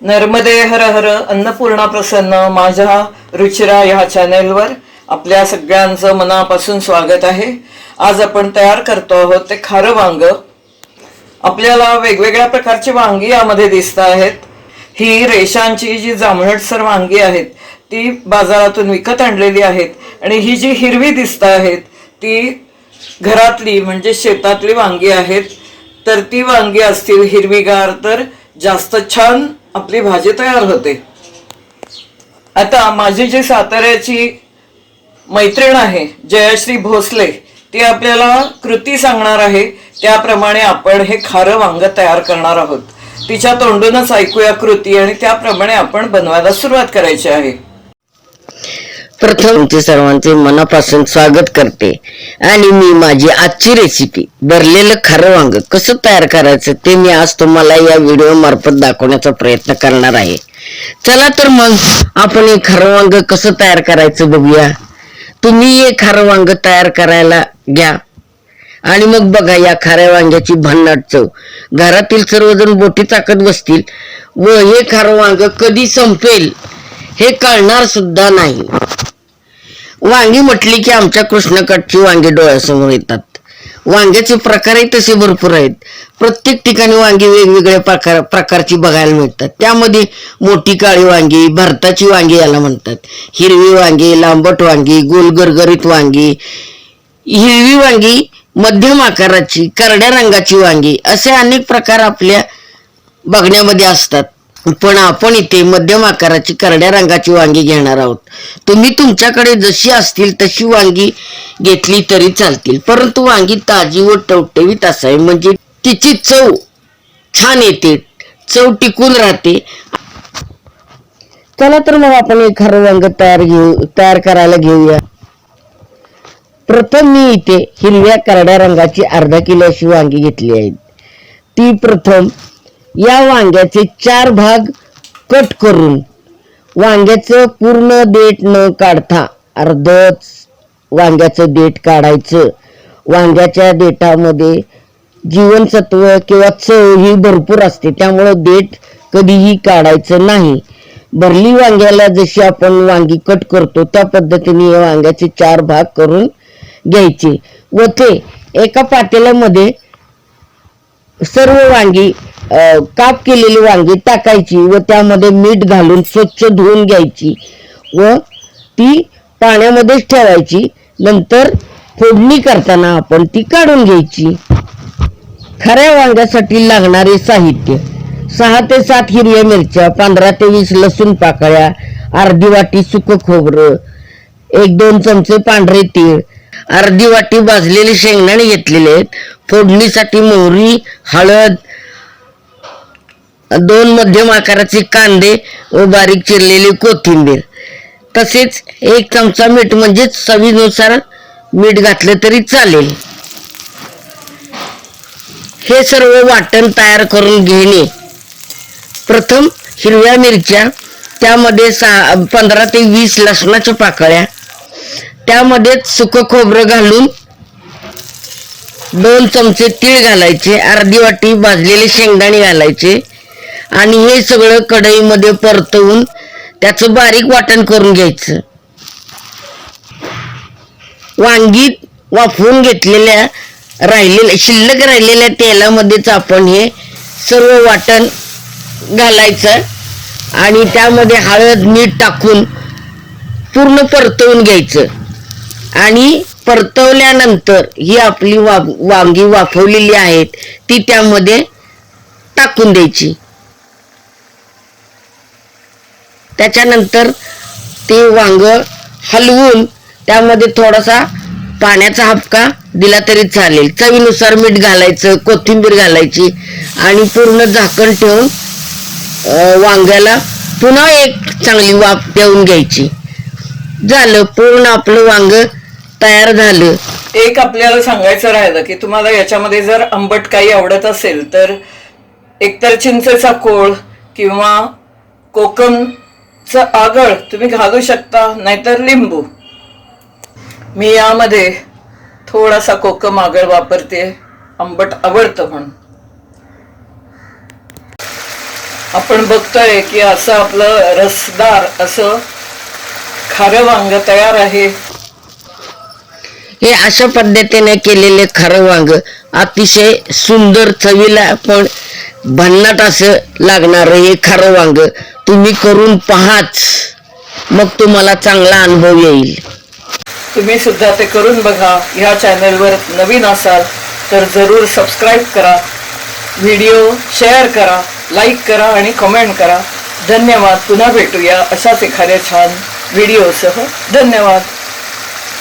नर्मदे हर हर अन्नपूर्णा प्रसन्न माझ्या रुचिरा ह्या चॅनेलवर आपल्या सगळ्यांचं मनापासून स्वागत आहे. आज आपण तयार करतो आहोत ते खारं वांग. आपल्याला वेगवेगळ्या प्रकारची वांगी यामध्ये दिसत आहेत. ही रेशांची जी जांभळटसर वांगी आहेत ती बाजारातून विकत आणलेली आहेत आणि ही जी हिरवी दिसत आहेत ती घरातली म्हणजे शेतातली वांगी आहेत. तर ती वांगी असतील हिरवीगार तर जास्त छान आपली भाजी तयार होते. आता माझी जी साताऱ्याची मैत्रीण आहे जयश्री भोसले ती आपल्याला कृती सांगणार आहे. त्याप्रमाणे आपण हे खारं वांग तयार करणार आहोत. तिच्या तोंडूनच ऐकूया कृती आणि त्याप्रमाणे आपण बनवायला सुरुवात करायची आहे. प्रथम तुमचे सर्वांचे मनापासून स्वागत करते. आणि मी माझी आजची रेसिपी भरलेलं खारं वांग कसं तयार करायचं ते मी आज तुम्हाला या व्हिडिओ मार्फत दाखवण्याचा प्रयत्न करणार आहे. चला तर मग आपण हे खारं वांग कसं तयार करायचं बघूया. तुम्ही हे खारं वांग तयार करायला घ्या. आणि मग बघा या खाऱ्या वांग्याची भन्नाट चव. घरातील सर्वजण बोटी ताकत बसतील व हे खारं वांग कधी संपेल हे कळणार सुद्धा नाही. वांगी म्हटली की आमच्या कृष्णकटची वांगी डोळ्यासमोर येतात. वांग्याचे प्रकारही तसे भरपूर आहेत. प्रत्येक ठिकाणी वांगी वेगवेगळ्या प्रकार प्रकारची बघायला मिळतात. त्यामध्ये मोठी काळी वांगी भरताची वांगी याला म्हणतात. हिरवी वांगी लांबट वांगी गोलगरगरीत वांगी हिरवी वांगी मध्यम आकाराची करड्या रंगाची वांगी असे अनेक प्रकार आपल्या बघण्यामध्ये असतात. पण आपण इथे मध्यम आकाराची करड्या रंगाची वांगी घेणार आहोत. तुम्ही तुमच्याकडे जशी असतील तशी वांगी घेतली तरी चालतील. परंतु वांगी ताजी व टवटवीत असावी. म्हणजे तिची चव छान येते. चव टिकून राहते. चला तर मग आपण एक खरं वांग तयार घेऊ तयार करायला घेऊया. प्रथम मी इथे हिरव्या करड्या रंगाची अर्धा किलो अशी वांगी घेतली आहेत ती प्रथम या वांग्याचे चार भाग कट करून वांग्याचं पूर्ण देठ न काढता अर्धच वांग्याचं देठ काढायचं. वांग्याच्या देठामध्ये जीवनसत्व किंवा चव ही भरपूर असते त्यामुळं देठ कधीही काढायचं नाही. भरली वांग्याला जशी आपण वांगी कट करतो त्या पद्धतीने या वांग्याचे चार भाग करून घ्यायचे. व ते एका पातेल्यामध्ये सर्व वांगी काप केलेली वांगी टाकायची व त्यामध्ये मीठ घालून स्वच्छ धुवून घ्यायची व ती पाण्यामध्येच ठेवायची. नंतर फोडणी करताना आपण ती काढून घ्यायची. खऱ्या वांग्यासाठी लागणारे साहित्य. सहा ते सात हिरव्या मिरच्या पंधरा ते वीस लसूण पाकळ्या अर्धी वाटी सुक खोबरं एक दोन चमचे पांढरे तीळ अर्धी वाटी भाजलेले शेंगदाणे घेतलेले आहेत. फोडणीसाठी मोहरी हळद दोन मध्यम आकाराचे कांदे व बारीक चिरलेली कोथिंबीर. तसेच एक चमचा मीठ म्हणजेच चवीनुसार मीठ घातलं तरी चालेल. हे सर्व वाटण तयार करून घेणे. प्रथम हिरव्या मिरच्या त्यामध्ये सहा पंधरा ते वीस लसणाच्या पाकळ्या त्यामध्ये सुकं खोबरं घालून दोन चमचे तीळ घालायचे अर्धी वाटी भाजलेले शेंगदाणे घालायचे आणि हे सगळं कढईमध्ये परतवून त्याचं बारीक वाटण करून घ्यायचं. वांगी वाफवून घेतलेल्या राहिलेल्या शिल्लक राहिलेल्या तेलामध्येच आपण हे सर्व वाटण घालायचं आणि त्यामध्ये हळद मीठ टाकून पूर्ण परतवून घ्यायचं. आणि परतवल्यानंतर ही आपली वा वांगी वाफवलेली आहेत ती त्यामध्ये टाकून द्यायची. त्याच्यानंतर ते वांग हलवून त्यामध्ये थोडासा पाण्याचा हपका दिला तरी चालेल. चवीनुसार मीठ घालायचं कोथिंबीर घालायची आणि पूर्ण झाकण ठेवून वांग्याला पुन्हा एक चांगली वाफ देऊन घ्यायची. झालं पूर्ण आपलं वांग तयार झालं. एक आपल्याला सांगायचं राहिलं की तुम्हाला याच्यामध्ये जर आंबट काही आवडत असेल तर एकतर चिंचेचा कोळ किंवा कोकम च आगळ तुम्ही घालू शकता नाहीतर लिंबू. मी यामध्ये थोडासा कोकम आगळ वापरते आंबट आवडतं म्हणून. आपण बघतोय की असं आपलं रसदार असं खारं वांग तयार आहे. हे अशा पद्धतीने केलेले खारं वांग अतिशय सुंदर चवीला पण भन्नाट असं लागणार हे खरं वांग. तुम्ही करून पहाच. मग तुम्हाला चांगला अनुभव येईल. तुम्ही सुद्धा ते करून बघा. ह्या चॅनलवर नवीन असाल तर जरूर सबस्क्राईब करा. व्हिडिओ शेअर करा लाईक करा आणि कमेंट करा. धन्यवाद. पुन्हा भेटूया अशाच एखाद्या छान व्हिडिओसह धन्यवाद.